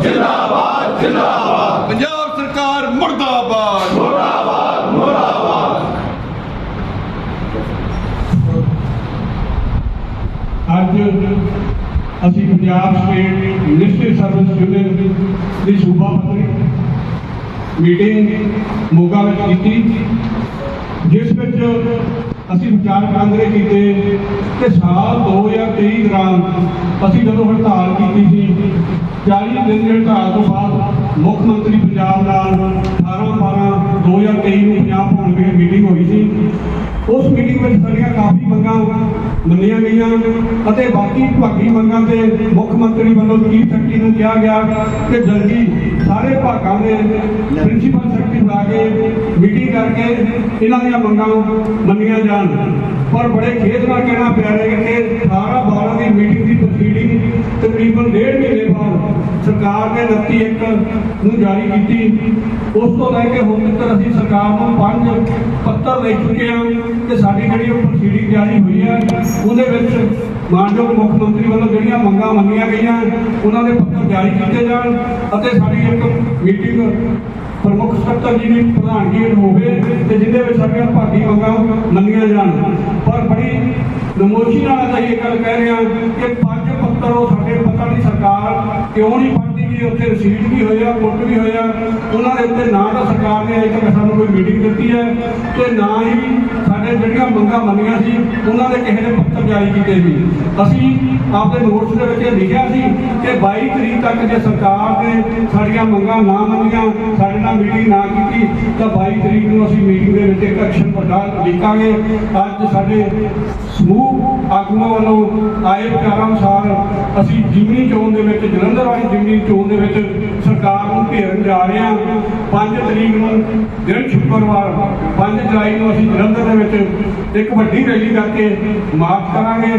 ਜਿੰਦਾਬਾਦ ਪੰਜਾਬ ਸਰਕਾਰ ਮੁਰਦਾਬਾਦ। ਅੱਜ ਅਸੀਂ Punjab state ministry service union ਦੀ ਸੂਬਾ ਪੱਧਰੀ ਮੀਟਿੰਗ ਮੋਗਾ ਵਿੱਚ ਕੀਤੀ ਜਿਸ ਵਿੱਚ ਅਸੀਂ ਵਿਚਾਰ ਵਟਾਂਦਰੇ ਕੀਤੇ ਕਿ ਸਾਲ 2023 ਦੌਰਾਨ ਅਸੀਂ ਜਦੋਂ ਹੜਤਾਲ ਕੀਤੀ ਸੀ 40 ਦਿਨ ਦੇ ਹੜਤਾਲ ਤੋਂ ਬਾਅਦ ਮੁੱਖ ਮੰਤਰੀ ਪੰਜਾਬ ਨਾਲ 18 12 2023 ਨੂੰ ਪੰਜਾਬ ਭਵਨ ਵਿੱਚ ਮੀਟਿੰਗ ਹੋਈ ਸੀ। ਉਸ ਮੀਟਿੰਗ ਵਿੱਚ ਸਾਡੀਆਂ ਕਾਫੀ ਮੰਗਾਂ ਮੰਨੀਆਂ ਗਈਆਂ ਅਤੇ ਬਾਕੀ ਭਾਗੀ ਮੰਗਾਂ ਤੇ ਮੁੱਖ ਮੰਤਰੀ ਵੱਲੋਂ ਚੀਫ ਸੈਕਟਰੀ ਨੂੰ ਕਿਹਾ ਗਿਆ ਕਿ ਜਲਦੀ ਸਾਰੇ ਭਾਗਾਂ ਦੇ ਪ੍ਰਿੰਸੀਪਲ ਸੈਕਟਰੀ ਬੁਲਾ ਕੇ ਮੀਟਿੰਗ ਕਰਕੇ ਇਹਨਾਂ ਦੀਆਂ ਮੰਗਾਂ ਮੰਨੀਆਂ ਜਾਣ। ਪਰ ਬੜੇ ਖੇਦ ਨਾਲ ਕਹਿਣਾ ਪਿਆ ਰਿਹਾ ਕਿ 18 12 ਦੀ ਮੀਟਿੰਗ ਦੀ ਪ੍ਰੋਸੀਡਿੰਗ ਤਕਰੀਬਨ ਡੇਢ ਮਹੀਨੇ ਬਾਅਦ ਸਰਕਾਰ ਨੇ 29 ਨੂੰ ਜਾਰੀ ਕੀਤੀ। ਉਸ ਤੋਂ ਲੈ ਕੇ ਹੁਣ ਤੱਕ ਅਸੀਂ ਸਰਕਾਰ ਨੂੰ ਪੰਜ ਪੱਤਰ ਲਿਖ ਚੁੱਕੇ ਹਾਂ ਕਿ ਸਾਡੀ ਜਿਹੜੀ ਪ੍ਰੋਸੀਡਿੰਗ ਜਾਰੀ ਹੋਈ ਹੈ, ਉਹਦੇ ਵਿੱਚ ਮਾਨਯੋਗ ਮੁੱਖ ਮੰਤਰੀ ਵੱਲੋਂ ਜਿਹੜੀਆਂ ਮੰਗਾਂ ਮੰਨੀਆਂ ਗਈਆਂ, ਉਹਨਾਂ ਦੇ ਪੱਤਰ ਜਾਰੀ ਕੀਤੇ ਜਾਣ ਅਤੇ ਸਾਡੀ ਇੱਕ ਮੀਟਿੰਗ ਪ੍ਰਮੁੱਖ ਸਕੱਤਰ ਜੀ ਦੀ ਪ੍ਰਧਾਨਗੀ ਹੋਵੇ ਤੇ ਜਿਹਦੇ ਵਿੱਚ ਸਾਡੀਆਂ ਭਾਗੀ ਮੰਗਾਂ ਮੰਨੀਆਂ ਜਾਣ। ਪਰ ਬੜੀ ਨਮੋਸ਼ੀ ਨਾਲ ਅਸੀਂ ਇਹ ਗੱਲ ਕਹਿ ਰਹੇ ਹਾਂ ਕਿ ਪੰਜ ਪੱਤਰ ਉਹ ਸਾਡੇ ਪਤਾ ਨਹੀਂ ਸਰਕਾਰ ਕਿਉਂ ਨਹੀਂ ਪੜ੍ਹਦੀ ਉੱਥੇ ਰਸੀਦ ਵੀ ਹੋਇਆ ਪੁੱਟ ਵੀ ਹੋਇਆ। ਉਹਨਾਂ ਦੇ ਉੱਤੇ ਨਾ ਤਾਂ ਸਰਕਾਰ ਨੇ ਅਜੇ ਤੱਕ ਸਾਨੂੰ ਕੋਈ ਮੀਟਿੰਗ ਦਿੱਤੀ ਹੈ ਤੇ ਨਾ ਹੀ ਸਾਡੇ ਜਿਹੜੀਆਂ ਮੰਗਾਂ ਮੰਨੀਆਂ ਸੀ, ਉਹਨਾਂ ਦੇ ਕਿਸੇ ਨੇ ਪੱਤਰ ਜਾਰੀ ਕੀਤੇ ਸੀ। ਅਸੀਂ ਆਪਦੇ ਨੋਟਸ ਦੇ ਵਿੱਚ ਇਹ ਲਿਖਿਆ ਸੀ ਕਿ 22 ਤਰੀਕ ਤੱਕ ਜੇ ਸਰਕਾਰ ਨੇ ਸਾਡੀਆਂ ਮੰਗਾਂ ਨਾ ਮੰਨੀਆਂ, ਸਾਡੇ ਨਾਲ ਮੀਟਿੰਗ ਨਾ ਕੀਤੀ, ਤਾਂ 22 ਤਰੀਕ ਨੂੰ ਅਸੀਂ ਮੀਟਿੰਗ ਦੇ ਵਿੱਚ ਇੱਕ ਐਕਸ਼ਨ ਵੱਡਾ ਲਿਖਾਂਗੇ। ਅੱਜ ਸਾਡੇ ਸਮੂਹ ਆਗੂਆਂ ਵੱਲੋਂ ਆਏ ਵਿਚਾਰਾਂ ਅਨੁਸਾਰ ਅਸੀਂ ਜਿਮਨੀ ਚੋਣ ਦੇ ਵਿੱਚ ਜਲੰਧਰ ਵਾਲੀ ਜਿਮਨੀ ਚੋਣ ਦੇ ਵਿੱਚ ਸਰਕਾਰ ਨੂੰ ਘੇਰਨ ਜਾ ਰਹੇ ਹਾਂ। 5 ਤਰੀਕ ਨੂੰ ਦਿਨ ਸ਼ੁੱਕਰਵਾਰ 5 ਜੁਲਾਈ ਨੂੰ ਅਸੀਂ ਜਲੰਧਰ ਦੇ ਵਿੱਚ ਇੱਕ ਵੱਡੀ ਰੈਲੀ ਕਰਕੇ ਮਾਰਚ ਕਰਾਂਗੇ।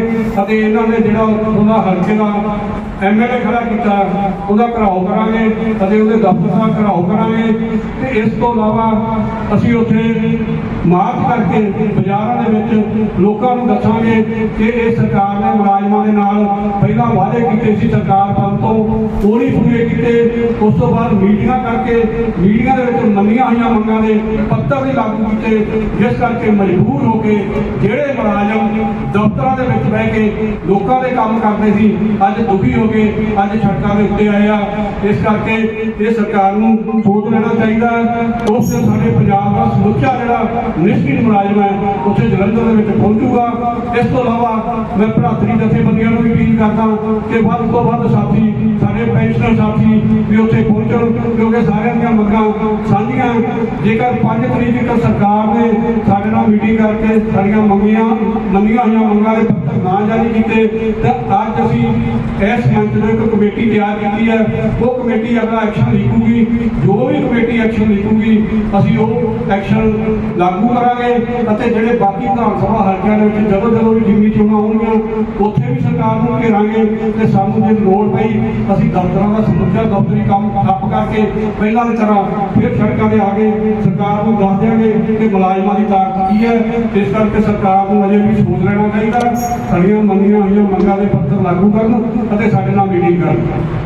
ਅਤੇ ਇਹਨਾਂ ਨੇ ਜਿਹੜਾ ਉਹਦਾ ਹਲਕੇ ਦਾ ਐਮਐਲਏ ਖੜਾ ਕੀਤਾ, ਉਹਦਾ ਘਰਾਓ ਕਰਾਂਗੇ ਅਤੇ ਉਹਦੇ ਦਫ਼ਤਰ ਦਾ ਘਰਾਓ ਕਰਾਂਗੇ। ਇਸ ਤੋਂ ਇਲਾਵਾ ਅਸੀਂ ਉੱਥੇ ਮਾਰਚ ਕਰਕੇ ਬਾਜ਼ਾਰਾਂ ਦੇ ਵਿੱਚ ਲੋਕਾਂ ਨੂੰ ਦੱਸਾਂਗੇ ਕਿ ਇਹ ਸਰਕਾਰ ਨੇ ਮੁਲਾਜ਼ਮਾਂ ਦੇ ਨਾਲ ਪਹਿਲਾਂ ਵਾਅਦੇ ਕੀਤੇ ਸੀ, ਸਰਕਾਰ ਵੱਲ ਤੋਂ ਉਹ ਨਹੀਂ ਪੂਰੇ ਕੀਤੇ। ਉਸ ਤੋਂ ਬਾਅਦ ਮੀਟਿੰਗਾਂ ਕਰਕੇ, ਮੀਟਿੰਗਾਂ ਦੇ ਵਿੱਚ ਮੰਨੀਆਂ ਹੋਈਆਂ ਮੰਗਾਂ ਦੇ ਪੱਤਰ ਵੀ ਲਾਗੂ ਕੀਤੇ, ਜਿਸ ਕਰਕੇ ਮਜਬੂਰ ਹੋ ਕੇ ਜਿਹੜੇ ਮੁਲਾਜ਼ਮ ਦਫ਼ਤਰਾਂ ਦੇ ਵਿੱਚ ਬਹਿ ਕੇ ਲੋਕਾਂ ਦੇ ਕੰਮ ਕਰਦੇ ਸੀ, ਅੱਜ ਦੁਖੀ ਹੋ ਕੇ ਅੱਜ ਸੜਕਾਂ ਦੇ ਉੱਤੇ ਆਏ ਆ। ਇਸ ਕਰਕੇ ਇਹ ਸਰਕਾਰ ਨੂੰ ਸੋਚ ਲੈਣਾ ਚਾਹੀਦਾ ਉਸ ਦਿਨ ਸਾਡੇ ਪੰਜਾਬ ਦਾ ਸਮੁੱਚਾ ਜਿਹੜਾ ਨਿਸ਼ਚਿਤ ਮੁਲਾਜ਼ਮ ਹੈ, ਉੱਥੇ ਜਲੰਧਰ ਦੇ ਵਿੱਚ ਪਹੁੰਚੂਗਾ। ਇਸ ਤੋਂ ਇਲਾਵਾ ਮੈਂ ਭਰਾਤਰੀ ਜਥੇਬੰਦੀਆਂ ਨੂੰ ਵੀ ਅਪੀਲ ਕਰਦਾ ਕਿ ਵੱਧ ਤੋਂ ਵੱਧ ਸਾਥੀ, ਸਾਡੇ ਪੈਨਸ਼ਨਰ ਸਾਥੀ ਵੀ ਉੱਥੇ ਪਹੁੰਚਣ, ਕਿਉਂਕਿ ਸਾਰੇ ਮੰਗਾਂ ਸਾਂਝੀਆਂ। ਜੇਕਰ 5 ਤਰੀਕ ਤੱਕ ਸਰਕਾਰ ਨੇ ਸਾਡੇ ਨਾਲ ਮੀਟਿੰਗ ਕਰਕੇ ਸਾਡੀਆਂ ਮੰਗੀਆਂ ਮੰਗੀਆਂ ਹੋਈਆਂ ਮੰਗਾਂ ਦੇ ਪੱਤਰ ਨਾ ਜਾਰੀ ਕੀਤੇ, ਤਾਂ ਅੱਜ ਅਸੀਂ ਇਸ ਮੰਚ ਨੂੰ ਇੱਕ ਕਮੇਟੀ ਤਿਆਰ ਕੀਤੀ ਹੈ। ਉਹ ਕਮੇਟੀ ਅਗਲਾ ਐਕਸ਼ਨ ਲਿਖੂਗੀ। ਜੋ ਵੀ ਕਮੇਟੀ ਐਕਸ਼ਨ ਲਿਖੂਗੀ, ਅਸੀਂ ਉਹ ਐਕਸ਼ਨ ਲਾਗੂ ਕਰਾਂਗੇ। ਅਤੇ ਜਿਹੜੇ ਬਾਕੀ ਵਿਧਾਨ ਸਭਾ ਹਲਕਿਆਂ ਦੇ ਵਿੱਚ ਜਦੋਂ ਜਦੋਂ ਵੀ ਜ਼ਿੰਮੀ ਚੋਣਾਂ ਹੋਣਗੀਆਂ, ਉੱਥੇ ਵੀ ਸਰਕਾਰ ਨੂੰ ਘੇਰਾਂਗੇ ਤੇ ਸਾਨੂੰ ਜੇ ਲੋੜ ਪਈ, ਅਸੀਂ ਦਫ਼ਤਰਾਂ ਦਾ ਸਮੁੱਚਾ ਦਫ਼ਤਰੀ ਕੰਮ ਠੱਪ ਕਰਕੇ ਪਹਿਲਾਂ ਤਰ੍ਹਾਂ ਫਿਰ ਸੜਕਾਂ ਤੇ ਆ ਕੇ ਸਰਕਾਰ ਨੂੰ ਦੱਸ ਦਿਆਂਗੇ ਕਿ ਮੁਲਾਜ਼ਮਾਂ ਦੀ ਤਾਕਤ ਕੀ ਹੈ। ਇਸ ਕਰਕੇ ਸਰਕਾਰ ਨੂੰ ਅਜੇ ਵੀ ਸੋਚ ਲੈਣਾ ਚਾਹੀਦਾ ਸਾਡੀਆਂ ਮੰਗੀਆਂ ਹੋਈਆਂ ਮੰਗਾਂ ਦੇ ਪੱਤਰ ਲਾਗੂ ਕਰਨ ਅਤੇ ਸਾਡੇ ਨਾਲ ਮੀਟਿੰਗ ਕਰਨ।